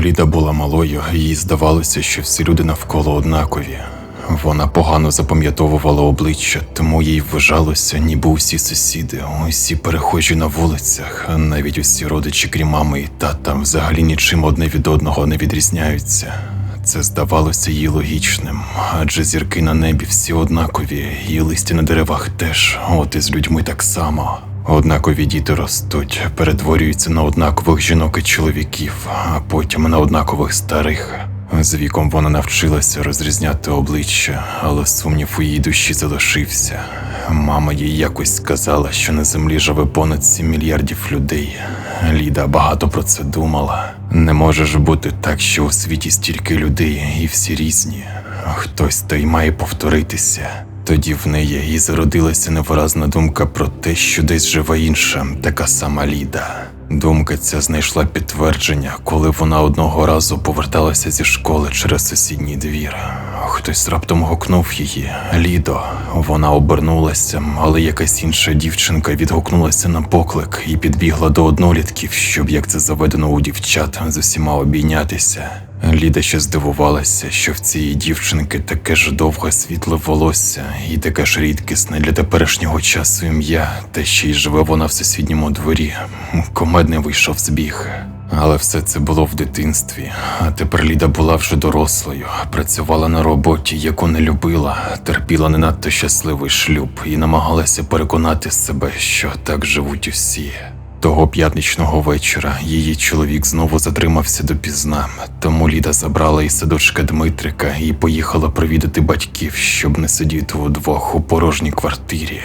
Ліда була малою, їй здавалося, що всі люди навколо однакові. Вона погано запам'ятовувала обличчя, тому їй вважалося, ніби усі сусіди, усі перехожі на вулицях, навіть усі родичі, крім мами і тата, взагалі нічим одне від одного не відрізняються. Це здавалося їй логічним, адже зірки на небі всі однакові, і листя на деревах теж, от і з людьми так само. Однакові діти ростуть, перетворюються на однакових жінок і чоловіків, а потім на однакових старих. З віком вона навчилася розрізняти обличчя, але сумнів у її душі залишився. Мама їй якось сказала, що на землі живе понад 7 мільярдів людей. Ліда багато про це думала. Не може ж бути так, що у світі стільки людей і всі різні. Хтось та й має повторитися. Тоді в неї і зародилася невиразна думка про те, що десь живе інша, така сама Ліда. Думка ця знайшла підтвердження, коли вона одного разу поверталася зі школи через сусідній двір. Хтось раптом гукнув її Лідо. Вона обернулася, але якась інша дівчинка відгукнулася на поклик і підбігла до однолітків, щоб як це заведено у дівчат з усіма обійнятися. Ліда ще здивувалася, що в цієї дівчинки таке ж довге світле волосся і таке ж рідкісне для теперішнього часу ім'я, та ще й живе вона в сусідньому дворі. Комедний вийшов збіг. Але все це було в дитинстві. А тепер Ліда була вже дорослою, працювала на роботі, яку не любила, терпіла не надто щасливий шлюб і намагалася переконати себе, що так живуть усі. Того п'ятничного вечора її чоловік знову затримався допізна, тому Ліда забрала із садочка Дмитрика і поїхала провідати батьків, щоб не сидіти удвох у порожній квартирі.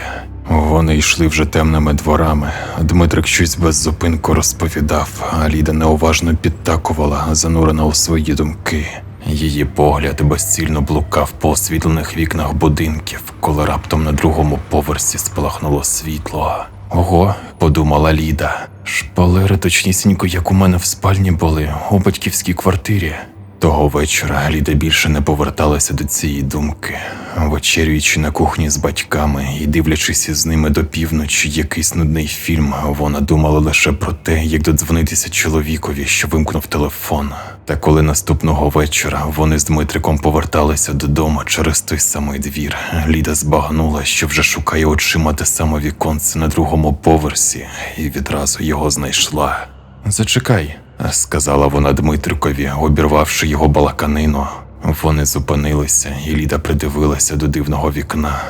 Вони йшли вже темними дворами. Дмитрик щось без зупинку розповідав, а Ліда неуважно підтакувала, занурена у свої думки. Її погляд безцільно блукав по освітлених вікнах будинків, коли раптом на другому поверсі спалахнуло світло. Ого, подумала Ліда. Шпалери точнісінько, як у мене в спальні були, у батьківській квартирі. Того вечора Ліда більше не поверталася до цієї думки, вечерюючи на кухні з батьками і дивлячись із ними до півночі якийсь нудний фільм, вона думала лише про те, як додзвонитися чоловікові, що вимкнув телефон. Та коли наступного вечора вони з Дмитриком поверталися додому через той самий двір, Ліда збагнула, що вже шукає очима те саме віконце на другому поверсі, і відразу його знайшла. Зачекай, сказала вона Дмитрикові, обірвавши його балаканину. Вони зупинилися, і Ліда придивилася до дивного вікна.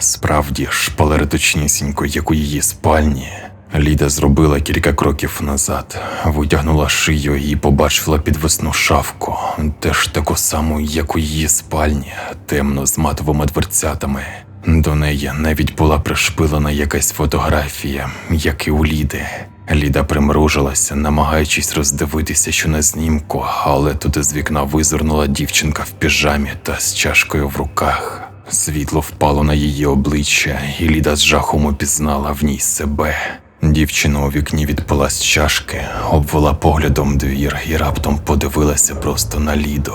Справді, шпалери точнісінько, як у її спальні. Ліда зробила кілька кроків назад, витягнула шию і побачила підвесну шафку, теж таку саму, як у її спальні, темно з матовими дверцятами. До неї навіть була пришпилена якась фотографія, як і у Ліди. Ліда примружилася, намагаючись роздивитися, що на знімку, але тут із вікна визирнула дівчинка в піжамі та з чашкою в руках. Світло впало на її обличчя, і Ліда з жахом упізнала в ній себе. Дівчина у вікні відпила з чашки, обвела поглядом двір і раптом подивилася просто на Ліду.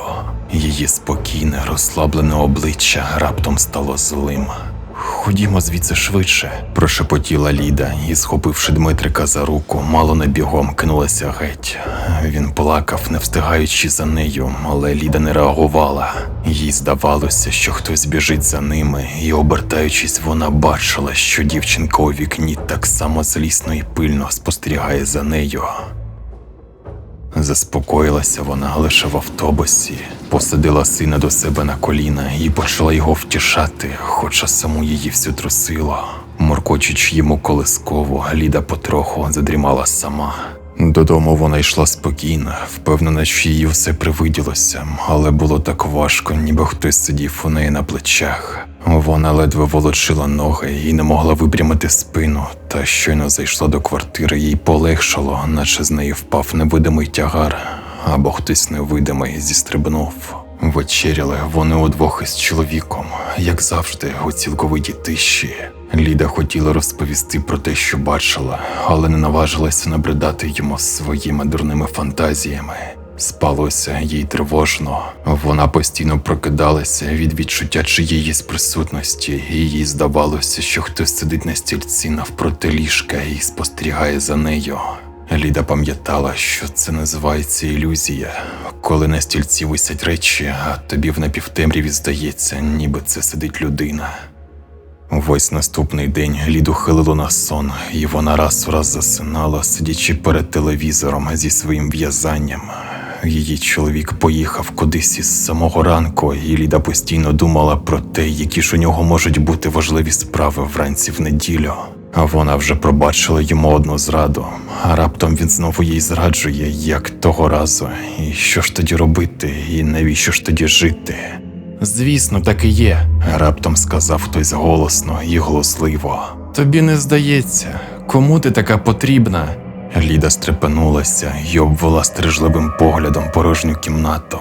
Її спокійне, розслаблене обличчя раптом стало злим. Ходімо звідси швидше, прошепотіла Ліда і, схопивши Дмитрика за руку, мало не бігом кинулася геть. Він плакав, не встигаючи за нею, але Ліда не реагувала. Їй здавалося, що хтось біжить за ними, і, обертаючись, вона бачила, що дівчинка у вікні так само злісно і пильно спостерігає за нею. Заспокоїлася вона лише в автобусі, посадила сина до себе на коліна і почала його втішати, хоча саму її всю трусило. Моркочучи йому колискову, Ліда потроху задрімала сама. Додому вона йшла спокійно, впевнена, що їй все привиділося, але було так важко, ніби хтось сидів у неї на плечах. Вона ледве волочила ноги і не могла випрямити спину, та щойно зайшла до квартири, їй полегшало, наче з неї впав невидимий тягар, або хтось невидимий зістрибнув. Вечеряли вони удвох із чоловіком, як завжди, у цілковитій тиші. Ліда хотіла розповісти про те, що бачила, але не наважилася набридати йому своїми дурними фантазіями. Спалося їй тривожно. Вона постійно прокидалася від відчуття чиєїсь присутності, і їй здавалося, що хтось сидить на стільці навпроти ліжка і спостерігає за нею. Ліда пам'ятала, що це називається ілюзія, коли на стільці висять речі, а тобі в напівтемряві здається, ніби це сидить людина. Весь наступний день Ліду хилило на сон, і вона раз в раз засинала, сидячи перед телевізором зі своїм в'язанням. Її чоловік поїхав кудись із самого ранку, і Ліда постійно думала про те, які ж у нього можуть бути важливі справи вранці в неділю. А вона вже пробачила йому одну зраду, а раптом він знову їй зраджує, як того разу. І що ж тоді робити, і навіщо ж тоді жити? Звісно, так і є, раптом сказав хтось голосно і голосливо. Тобі не здається, кому ти така потрібна? Ліда стрепенулася і обвела стережливим поглядом порожню кімнату.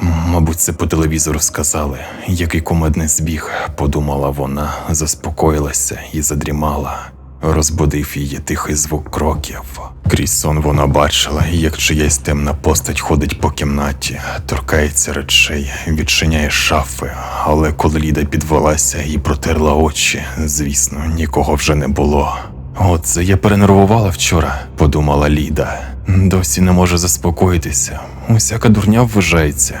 Мабуть, це по телевізору сказали. Який кумедний збіг, подумала вона, заспокоїлася і задрімала. Розбудив її тихий звук кроків. Крізь сон вона бачила, як чиясь темна постать ходить по кімнаті, торкається речей, відчиняє шафи. Але коли Ліда підвелася і протерла очі, звісно, нікого вже не було. Оце я перенервувала вчора, подумала Ліда. Досі не може заспокоїтися. Усяка дурня вважається.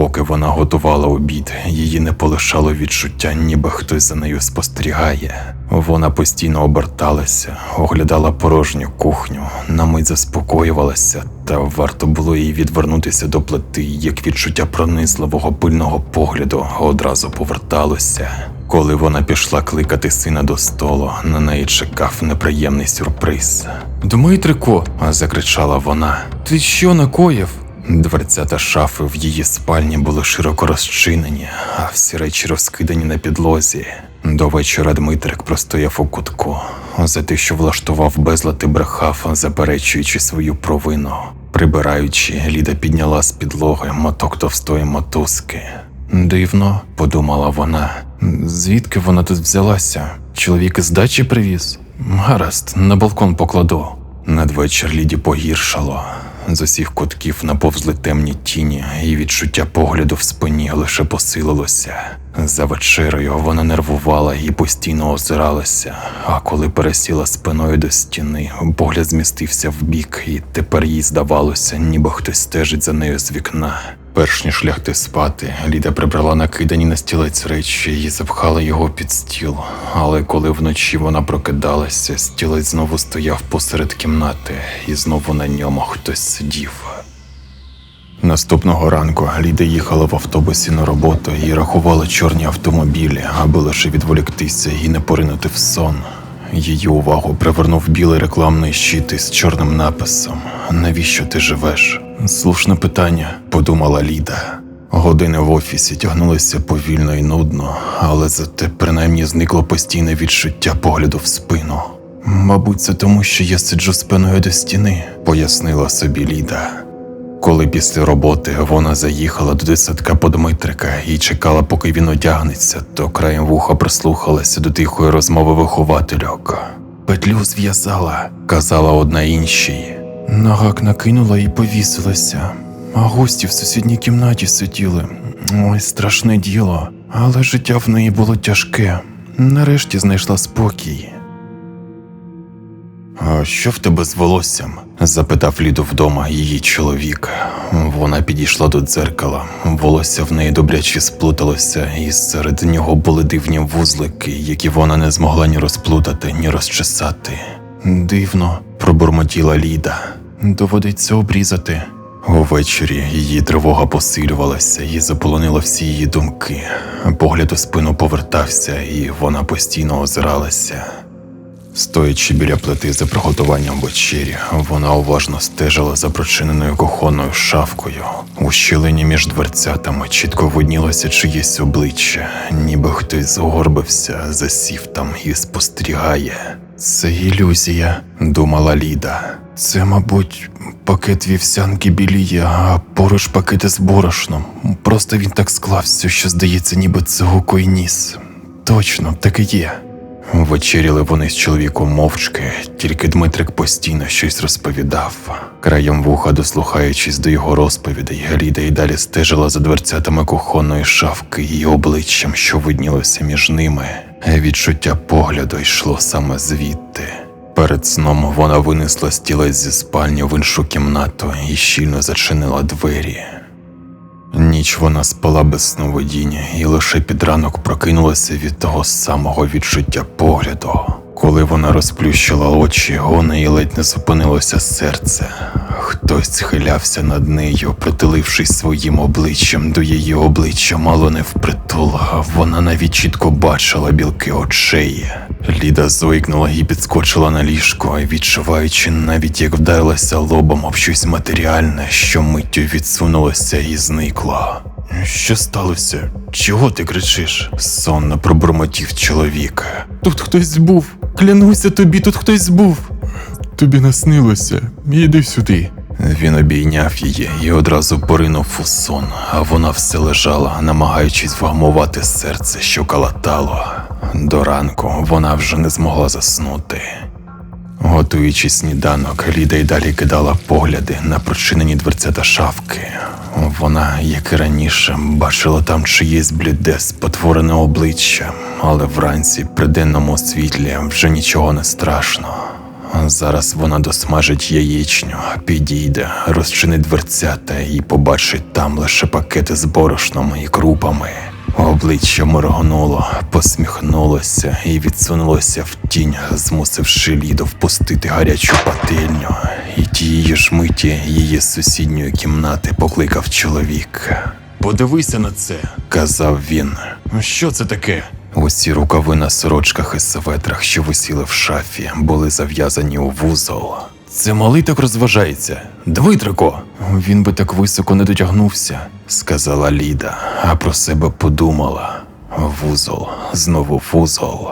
Поки вона готувала обід, її не полишало відчуття, ніби хтось за нею спостерігає. Вона постійно оберталася, оглядала порожню кухню, на мить заспокоювалася, та варто було їй відвернутися до плити, як відчуття пронизливого пильного погляду одразу поверталося. Коли вона пішла кликати сина до столу, на неї чекав неприємний сюрприз. Дмитрику, закричала вона. Ти що накоїв? Дверцята шафи в її спальні були широко розчинені, а всі речі розкидані на підлозі. До вечора Дмитрик простояв у кутку. За те, що влаштував безлад брехав, заперечуючи свою провину. Прибираючи, Ліда підняла з підлоги моток товстої мотузки. Дивно, подумала вона. Звідки вона тут взялася? Чоловік із дачі привіз? Гаразд, на балкон покладу. Надвечір Ліді погіршало. З усіх кутків наповзли темні тіні, і відчуття погляду в спині лише посилилося. За вечерею вона нервувала і постійно озиралася, а коли пересіла спиною до стіни, погляд змістився вбік, і тепер їй здавалося, ніби хтось стежить за нею з вікна. Перш ніж лягти спати, Ліда прибрала накидані на стілець речі і запхала його під стіл. Але коли вночі вона прокидалася, стілець знову стояв посеред кімнати, і знову на ньому хтось сидів. Наступного ранку Ліда їхала в автобусі на роботу і рахувала чорні автомобілі, аби лише відволіктися і не поринути в сон. Її увагу привернув білий рекламний щит із чорним написом Навіщо ти живеш? Слушне питання, подумала Ліда. Години в офісі тягнулися повільно і нудно, але зате принаймні зникло постійне відчуття погляду в спину. Мабуть, це тому, що я сиджу спиною до стіни, пояснила собі Ліда. Коли після роботи вона заїхала до десятка по Дмитрика і чекала, поки він одягнеться, то краєм вуха прислухалася до тихої розмови виховательок. Петлю зв'язала, казала одна іншій. Нагак накинула і повісилася. А гості в сусідній кімнаті сиділи. Ой, страшне діло. Але життя в неї було тяжке. Нарешті знайшла спокій. А що в тебе з волоссям? запитав Ліду вдома її чоловік. Вона підійшла до дзеркала. Волосся в неї добряче сплуталося, і серед нього були дивні вузлики, які вона не змогла ні розплутати, ні розчесати. Дивно, пробурмотіла Ліда. Доводиться обрізати. Увечері її тривога посилювалася і заполонила всі її думки. Погляд у спину повертався, і вона постійно озиралася. Стоячи біля плити за приготуванням вечері, вона уважно стежила за прочиненою кухонною шафкою. У щілині між дверцятами чітко виднілося чиєсь обличчя, ніби хтось згорбився, засів там і спостерігає. Це ілюзія, думала Ліда. Це, мабуть, пакет вівсянки біліє, а поруч пакети з борошном. Просто він так склався, що здається, ніби це гуко й ніс. Точно, так і є. Вечеряли вони з чоловіком мовчки, тільки Дмитрик постійно щось розповідав. Краєм вуха, дослухаючись до його розповідей, Ліда й далі стежила за дверцятами кухонної шафки і обличчям, що виднілося між ними. Відчуття погляду йшло саме звідти. Перед сном вона винесла стілець зі спальні в іншу кімнату і щільно зачинила двері. Ніч вона спала без сновидіння і лише під ранок прокинулася від того самого відчуття погляду. Коли вона розплющила очі, у неї ледь не зупинилося серце. Хтось схилявся над нею, притулившись своїм обличчям до її обличчя, мало не впритул, а вона навіть чітко бачила білки очей. Ліда зойкнула і підскочила на ліжко, відчуваючи навіть як вдарилася лобом об щось матеріальне, що миттю відсунулося і зникло. Що сталося? Чого ти кричиш? сонно пробурмотів чоловік. Тут хтось був. Клянуся тобі, тут хтось був. Тобі наснилося. Іди сюди. Він обійняв її і одразу поринув у сон, а вона все лежала, намагаючись вгамувати серце, що калатало. До ранку вона вже не змогла заснути. Готуючи сніданок, Ліда й далі кидала погляди на прочинені дверцята шафки. Вона, як і раніше, бачила там чиєсь бліде спотворене обличчя, але вранці при денному світлі вже нічого не страшно. Зараз вона досмажить яєчню, підійде, розчинить дверцята і побачить там лише пакети з борошном і крупами. Обличчя моргнуло, посміхнулося і відсунулося в тінь, змусивши Ліду впустити гарячу пательню. І тієї ж миті її сусідньої кімнати покликав чоловік. Подивися на це, казав він. Що це таке? Усі рукави на сорочках і светрах, що висіли в шафі, були зав'язані у вузол. Це малий так розважається. Дмитрико! Він би так високо не дотягнувся, сказала Ліда, а про себе подумала. Вузол, знову вузол.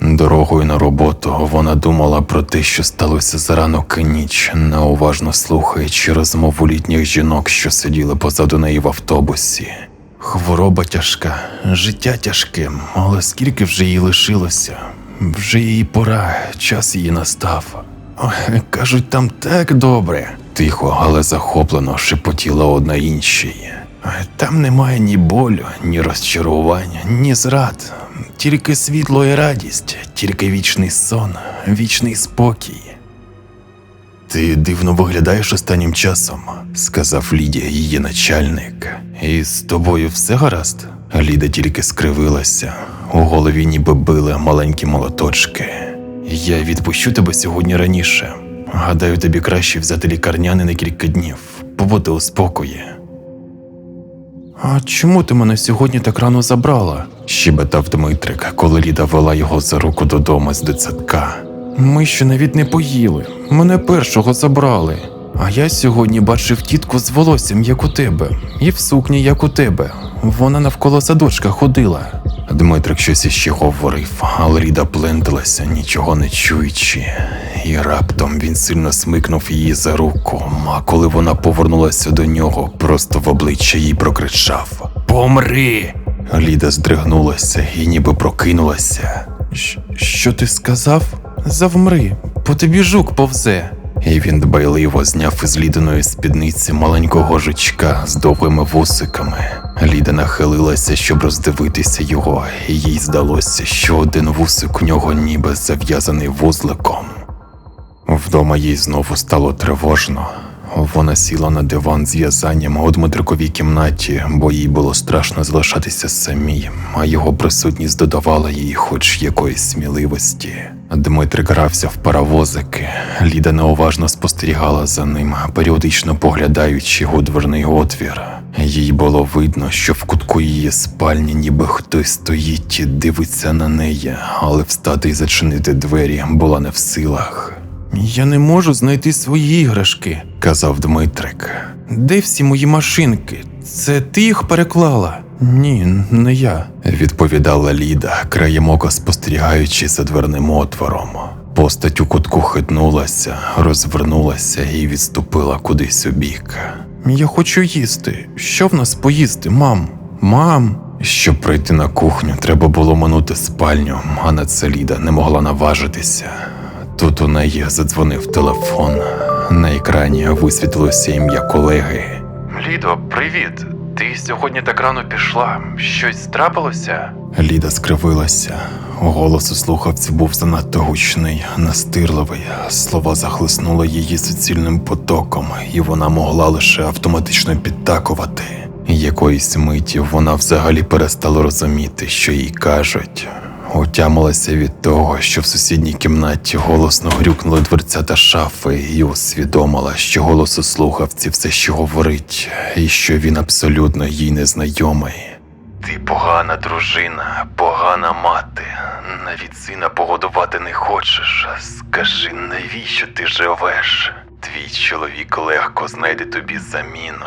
Дорогою на роботу вона думала про те, що сталося за ранок і ніч, неуважно слухаючи розмову літніх жінок, що сиділи позаду неї в автобусі. Хвороба тяжка, життя тяжке, але скільки вже їй лишилося? Вже її пора, час її настав. Ой, кажуть, там так добре. Тихо, але захоплено шепотіла одна іншій. Там немає ні болю, ні розчарування, ні зрад, тільки світло і радість, тільки вічний сон, вічний спокій. Ти дивно виглядаєш останнім часом, сказав Лідія її начальник. І з тобою все гаразд? Ліда тільки скривилася, у голові ніби били маленькі молоточки. Я відпущу тебе сьогодні раніше. Гадаю, тобі краще взяти лікарняни на кілька днів, побути у спокої. А чому ти мене сьогодні так рано забрала? щебетав Дмитрик, коли Ліда вела його за руку додому з дитсадка. Ми ще навіть не поїли. Мене першого забрали. А я сьогодні бачив тітку з волоссям, як у тебе, і в сукні, як у тебе. Вона навколо садочка ходила. Дмитрик щось іще говорив, але Ліда пленталася, нічого не чуючи. І раптом він сильно смикнув її за руку, а коли вона повернулася до нього, просто в обличчя їй прокричав Помри! Ліда здригнулася і ніби прокинулася. Що ти сказав? Завмри, по тобі жук повзе. І він дбайливо зняв із лідиної спідниці маленького жучка з довгими вусиками. Ліда нахилилася, щоб роздивитися його, і їй здалося, що один вусик у нього ніби зав'язаний вузликом. Вдома їй знову стало тривожно. Вона сіла на диван з в'язанням у Дмитриковій кімнаті, бо їй було страшно залишатися самій, а його присутність додавала їй хоч якоїсь сміливості. Дмитрик грався в паровозики. Ліда неуважно спостерігала за ним, періодично поглядаючи у дверний отвір. Їй було видно, що в кутку її спальні ніби хтось стоїть і дивиться на неї, але встати і зачинити двері була не в силах. Я не можу знайти свої іграшки, казав Дмитрик. Де всі мої машинки? Це ти їх переклала? Ні, не я, відповідала Ліда, краєм ока спостерігаючи за дверним отвором. Постать у кутку хитнулася, розвернулася і відступила кудись у бік. Я хочу їсти. Що в нас поїсти, мам? Мам. Щоб прийти на кухню, треба було минути спальню, а на це Ліда не могла наважитися. Тут у неї задзвонив телефон. На екрані висвітлилося ім'я колеги. Лідо, привіт. Ти сьогодні так рано пішла. Щось трапилося? Ліда скривилася. Голос у слухавці був занадто гучний, настирливий. Слова захлиснули її суцільним потоком, і вона могла лише автоматично підтакувати. Якоїсь миті вона взагалі перестала розуміти, що їй кажуть. Отямилася від того, що в сусідній кімнаті голосно грюкнули дверцята шафи, і усвідомила, що голос у слухавці все ще говорить, і що він абсолютно їй незнайомий. Ти погана дружина, погана мати. Навіть сина погодувати не хочеш. Скажи, навіщо ти живеш? Твій чоловік легко знайде тобі заміну.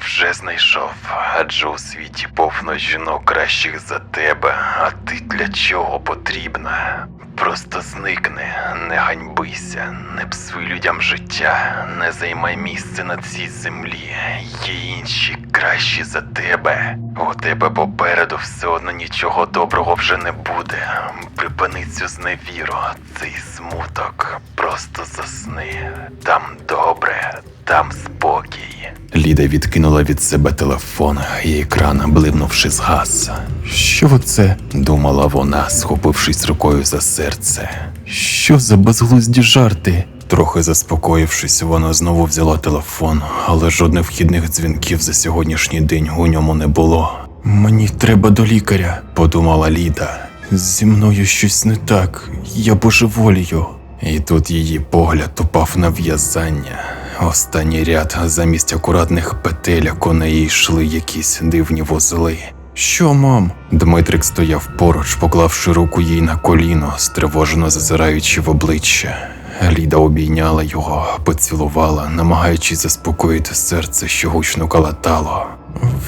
Вже знайшов, адже у світі повно жінок кращих за тебе, а ти для чого потрібна? Просто зникни, не ганьбися, не псуй людям життя, не займай місце на цій землі. Є інші кращі за тебе. У тебе попереду все одно нічого доброго вже не буде. Припини цю зневіру, цей смуток. Просто засни. Там добре, там спокій. Ліда відкинула від себе телефон, і екран, блимнувши згас. Що це? думала вона, схопившись рукою за серце. Що за безглузді жарти? Трохи заспокоївшись, вона знову взяла телефон, але жодних вхідних дзвінків за сьогоднішній день у ньому не було. Мені треба до лікаря, подумала Ліда. Зі мною щось не так, я божеволію. І тут її погляд упав на в'язання. Останній ряд замість акуратних петельок у неї йшли якісь дивні вузли. Що, мам? Дмитрик стояв поруч, поклавши руку їй на коліно, стривожено зазираючи в обличчя. Ліда обійняла його, поцілувала, намагаючись заспокоїти серце, що гучно калатало.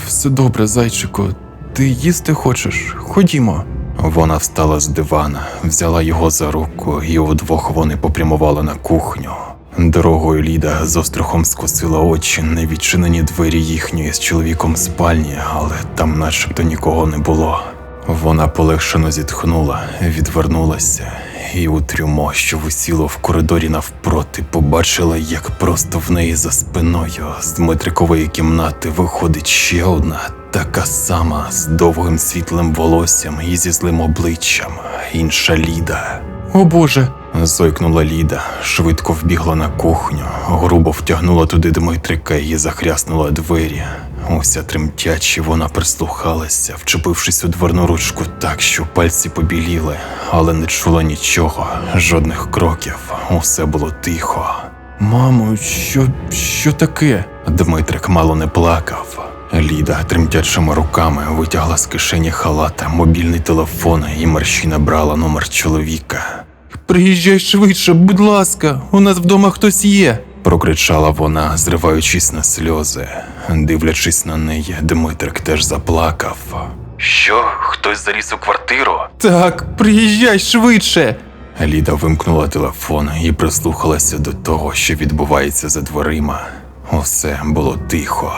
Все добре, зайчику. Ти їсти хочеш? Ходімо. Вона встала з дивана, взяла його за руку, і удвох вони попрямували на кухню. Дорогою Ліда з острахом скосила очі на відчинені двері їхньої з чоловіком спальні, але там начебто нікого не було. Вона полегшено зітхнула, відвернулася, і у трюмо, що висіло в коридорі навпроти, побачила, як просто в неї за спиною з Дмитрикової кімнати виходить ще одна, така сама, з довгим світлим волоссям і зі злим обличчям, інша Ліда. О Боже. Зойкнула Ліда, швидко вбігла на кухню, грубо втягнула туди Дмитрика і захряснула двері. Уся тремтячи, вона прислухалася, вчепившись у дверну ручку так, що пальці побіліли, але не чула нічого, жодних кроків, усе було тихо. Мамо, що, що таке? Дмитрик мало не плакав. Ліда тремтячими руками витягла з кишені халата мобільний телефон і мерщій набрала номер чоловіка. Приїжджай швидше, будь ласка, у нас вдома хтось є. прокричала вона, зриваючись на сльози. Дивлячись на неї, Дмитрик теж заплакав. Що, хтось заліз у квартиру? Так, приїжджай швидше. Ліда вимкнула телефон і прислухалася до того, що відбувається за дверима. Усе було тихо.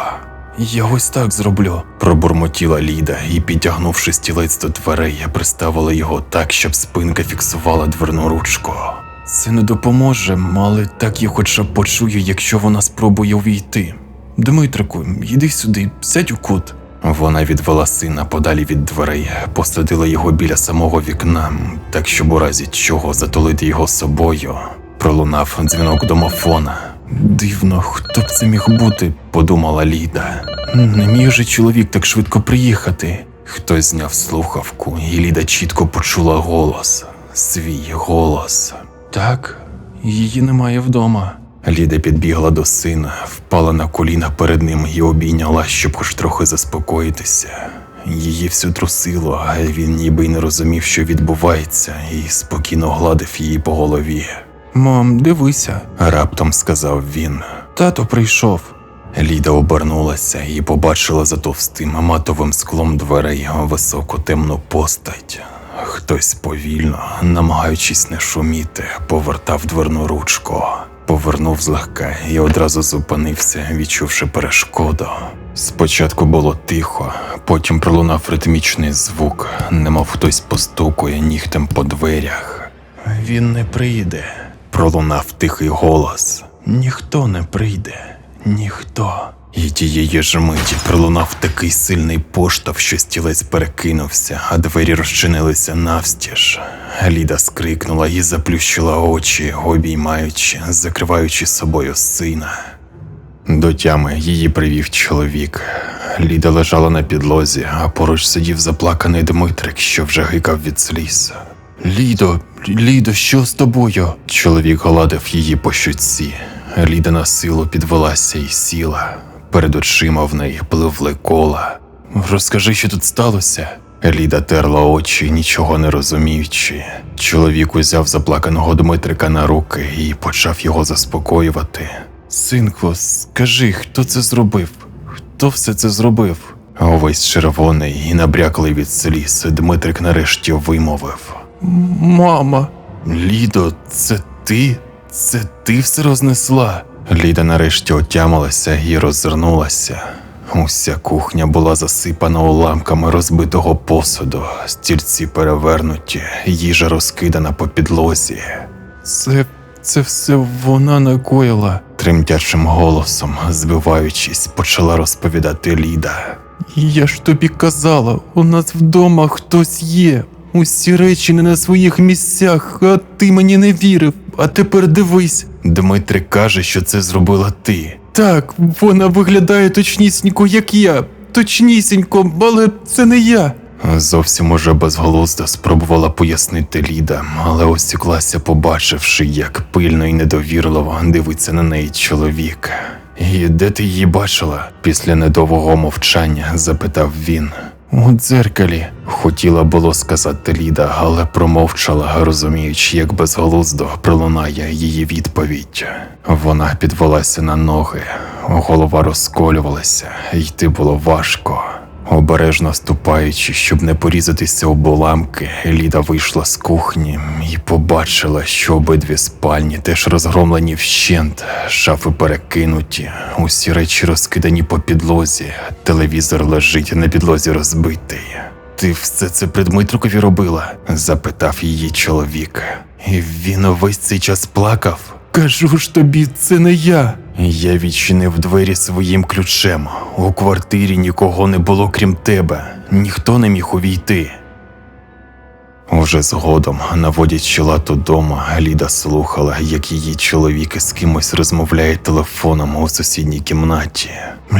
Я ось так зроблю, пробурмотіла Ліда і, підтягнувши стілець до дверей, приставила його так, щоб спинка фіксувала дверну ручку. Це не допоможе, але так я хоча б почую, якщо вона спробує увійти. Дмитрику, йди сюди, сядь у кут. Вона відвела сина подалі від дверей, посадила його біля самого вікна, так щоб у разі чого затулити його собою. Пролунав дзвінок домофона. Дивно, хто б це міг бути, подумала Ліда. Не міг же чоловік так швидко приїхати. Хтось зняв слухавку, і Ліда чітко почула голос. Свій голос. Так, її немає вдома. Ліда підбігла до сина, впала на коліна перед ним і обійняла, щоб хоч трохи заспокоїтися. Її всю трусило, а він ніби й не розумів, що відбувається, і спокійно гладив її по голові. Мам, дивися, раптом сказав він. Тато прийшов. Ліда обернулася і побачила за товстим матовим склом дверей високу темну постать. Хтось повільно, намагаючись не шуміти, повертав дверну ручку. Повернув злегка і одразу зупинився, відчувши перешкоду. Спочатку було тихо, потім пролунав ритмічний звук, немов хтось постукує нігтем по дверях. Він не прийде, пролунав тихий голос. Ніхто не прийде, ніхто. І тієї ж миті пролунав такий сильний поштовх, що стілець перекинувся, а двері розчинилися навстіж. Ліда скрикнула і заплющила очі, обіймаючи, закриваючи собою сина. До тями її привів чоловік. Ліда лежала на підлозі, а поруч сидів заплаканий Дмитрик, що вже гикав від сліз. Лідо, Лідо, що з тобою? Чоловік гладив її по щоці. Ліда на силу підвелася і сіла. Перед очима в неї пливли кола. Розкажи, що тут сталося. Ліда терла очі, нічого не розуміючи. Чоловік узяв заплаканого Дмитрика на руки і почав його заспокоювати. Синку, скажи, хто це зробив? Хто все це зробив? Увесь червоний і набряклий від сліз, Дмитрик нарешті вимовив. Мама. Лідо, це ти? Це ти все рознесла? Ліда нарешті отямилася і роззирнулася. Уся кухня була засипана уламками розбитого посуду, стільці перевернуті, їжа розкидана по підлозі. Це, це все вона накоїла, тремтячим голосом, збиваючись, почала розповідати Ліда. Я ж тобі казала, у нас вдома хтось є. Усі речі не на своїх місцях, а ти мені не вірив. А тепер дивись. Дмитрик каже, що це зробила ти. Так, вона виглядає точнісінько, як я. Точнісінько, але це не я. Зовсім уже безголуздо спробувала пояснити Ліда, але осіклася, побачивши, як пильно і недовірливо дивиться на неї чоловік. І де ти її бачила? Після недовгого мовчання запитав він. У дзеркалі, хотіла було сказати Ліда, але промовчала, розуміючи, як безголуздо пролунає її відповідь. Вона підвелася на ноги, голова розколювалася, йти було важко. Обережно ступаючи, щоб не порізатися об уламки, Ліда вийшла з кухні і побачила, що обидві спальні теж розгромлені вщент, шафи перекинуті, усі речі розкидані по підлозі, телевізор лежить на підлозі розбитий. Ти все це при Дмитрукові робила? запитав її чоловік. І він увесь цей час плакав. Кажу ж тобі, це не я. Я відчинив двері своїм ключем. У квартирі нікого не було крім тебе. Ніхто не міг увійти. Уже згодом, наводячи лад удома, Ліда слухала, як її чоловік із кимось розмовляє телефоном у сусідній кімнаті.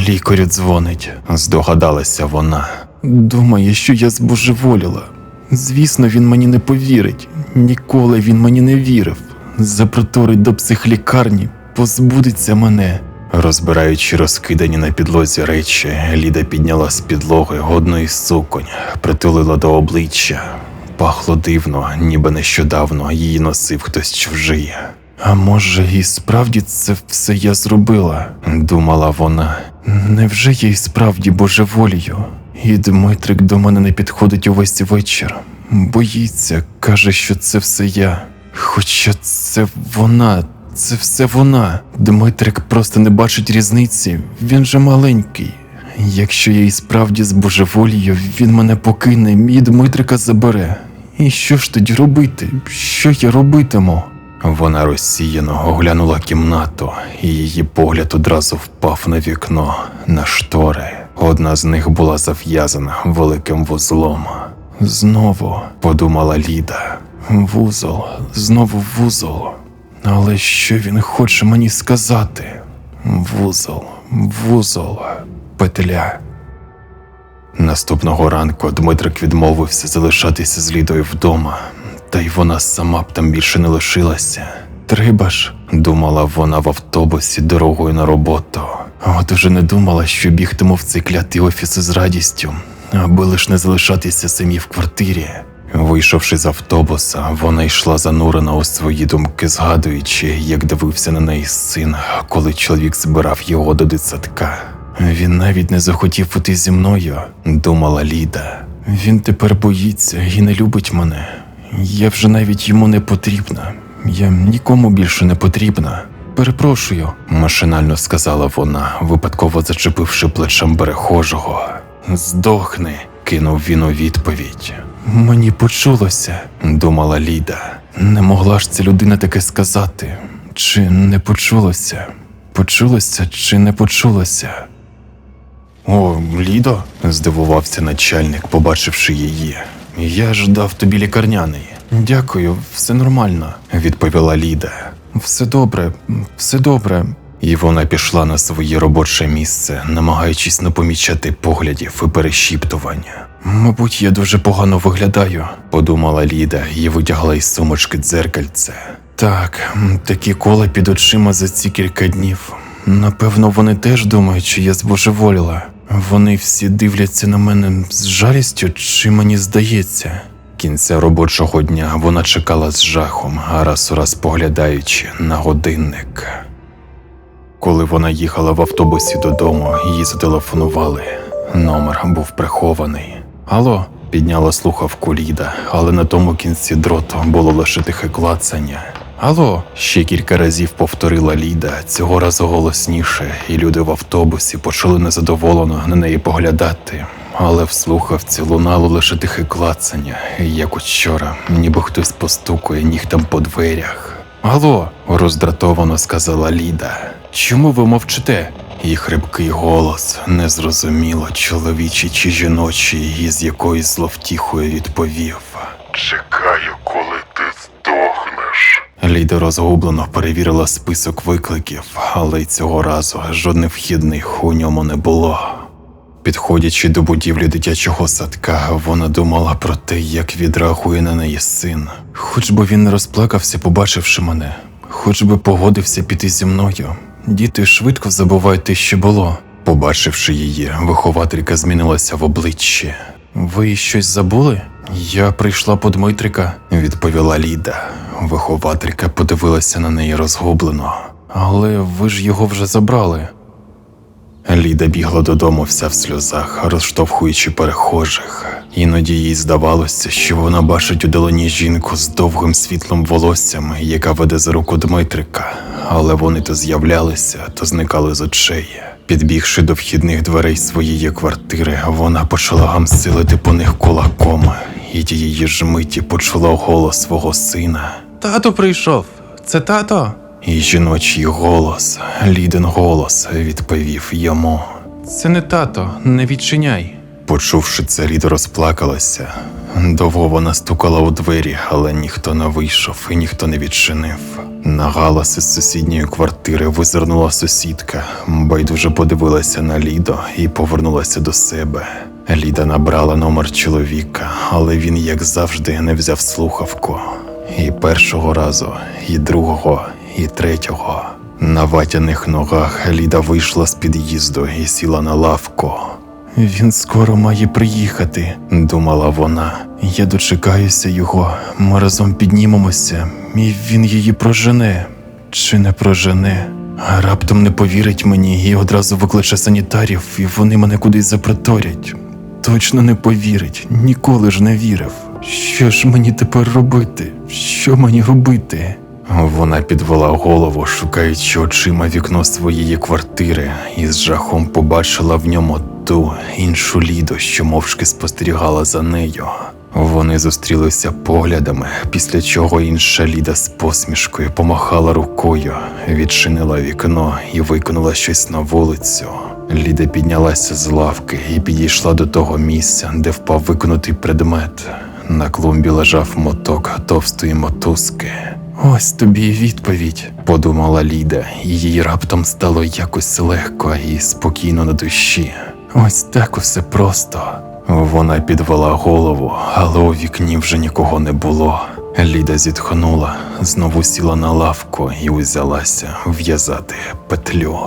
Лікарю дзвонить, здогадалася вона. Думає, що я збожеволіла. Звісно, він мені не повірить. Ніколи він мені не вірив. Запроторить до психлікарні, позбудеться мене. Розбираючи розкидані на підлозі речі, Ліда підняла з підлоги із суконь, притулила до обличчя. Пахло дивно, ніби нещодавно її носив хтось чужий. А може, і справді це все я зробила, думала вона. Невже я і справді божеволію? І Дмитрик до мене не підходить увесь вечір. Боїться, каже, що це все я. Хоча це вона, це все вона. Дмитрик просто не бачить різниці, він же маленький. Якщо я і справді збожеволію, він мене покине і Дмитрика забере. І що ж тоді робити? Що я робитиму? Вона розсіяно оглянула кімнату, і її погляд одразу впав на вікно, на штори. Одна з них була зав'язана великим вузлом. Знову, подумала Ліда, вузол, знову вузол. Але що він хоче мені сказати? Вузол, вузол, петля. Наступного ранку Дмитрик відмовився залишатися з Лідою вдома, та й вона сама б там більше не лишилася. Треба ж, думала вона в автобусі дорогою на роботу. От уже не думала, що бігтиму в цей клятий офіс із радістю, аби лиш не залишатися самі в квартирі. Вийшовши з автобуса, вона йшла занурена у свої думки, згадуючи, як дивився на неї син, коли чоловік збирав його до дитсадка. Він навіть не захотів бути зі мною, думала Ліда. Він тепер боїться і не любить мене. Я вже навіть йому не потрібна. Я нікому більше не потрібна. Перепрошую, машинально сказала вона, випадково зачепивши плечем перехожого. Здохни, кинув він у відповідь. Мені почулося, думала Ліда. Не могла ж ця людина таке сказати. Чи не почулося? Почулося чи не почулося? О, Лідо? здивувався начальник, побачивши її. Я ж дав тобі лікарняний. Дякую, все нормально, відповіла Ліда. Все добре, все добре. І вона пішла на своє робоче місце, намагаючись не помічати поглядів і перешіптування. Мабуть, я дуже погано виглядаю, подумала Ліда і витягла із сумочки дзеркальце. Так, такі кола під очима за ці кілька днів. Напевно, вони теж думають, що я збожеволіла. Вони всі дивляться на мене з жалістю, чи мені здається. Кінця робочого дня вона чекала з жахом, а раз у раз поглядаючи на годинник. Коли вона їхала в автобусі додому, їй зателефонували. Номер був прихований. Алло, підняла слухавку Ліда, але на тому кінці дроту було лише тихе клацання. Алло, ще кілька разів повторила Ліда, цього разу голосніше, і люди в автобусі почали незадоволено на неї поглядати. Але в слухавці лунало лише тихе клацання, як учора, ніби хтось постукує нігтем по дверях. Алло, роздратовано сказала Ліда. Чому ви мовчите? І хрипкий голос, незрозуміло, чоловічий чи жіночий, із якоюсь зловтіхою відповів. Чекаю, коли ти здохнеш. Ліда розгублено перевірила список викликів, але й цього разу жодних вхідних у ньому не було. Підходячи до будівлі дитячого садка, вона думала про те, як відреагує на неї син. Хоч би він не розплакався, побачивши мене, хоч би погодився піти зі мною. Діти швидко забувають те, що було. Побачивши її, вихователька змінилася в обличчі. Ви щось забули? Я прийшла по Дмитрика, відповіла Ліда. Вихователька подивилася на неї розгублено. Але ви ж його вже забрали. Ліда бігла додому вся в сльозах, розштовхуючи перехожих. Іноді їй здавалося, що вона бачить у долині жінку з довгим світлим волоссям, яка веде за руку Дмитрика, але вони то з'являлися, то зникали з очей. Підбігши до вхідних дверей своєї квартири, вона почала гамсилити по них кулаком, і тієї ж миті почула голос свого сина. Тато прийшов. Це тато. І жіночий голос, ліден голос, відповів йому. Це не тато, не відчиняй. Почувши це, Ліда розплакалася. Довго вона стукала у двері, але ніхто не вийшов і ніхто не відчинив. На галас із сусідньої квартири визирнула сусідка, байдуже подивилася на Лідо і повернулася до себе. Ліда набрала номер чоловіка, але він, як завжди, не взяв слухавку. І першого разу, і другого, і третього. На ватяних ногах Ліда вийшла з під'їзду і сіла на лавку. Він скоро має приїхати, думала вона. Я дочекаюся його, ми разом піднімемося, і він її прожене. Чи не прожене? А раптом не повірить мені і одразу викличе санітарів, і вони мене кудись запроторять. Точно не повірить, ніколи ж не вірив. Що ж мені тепер робити? Що мені робити? Вона підвела голову, шукаючи очима вікно своєї квартири, і з жахом побачила в ньому ту іншу ліду, що мовчки спостерігала за нею. Вони зустрілися поглядами, після чого інша ліда з посмішкою помахала рукою, відчинила вікно і викинула щось на вулицю. Ліда піднялася з лавки і підійшла до того місця, де впав викинутий предмет. На клумбі лежав моток товстої мотузки. Ось тобі і відповідь, подумала Ліда, і їй раптом стало якось легко і спокійно на душі. Ось так усе просто. Вона підвела голову, але у вікні вже нікого не було. Ліда зітхнула, знову сіла на лавку і узялася в'язати петлю.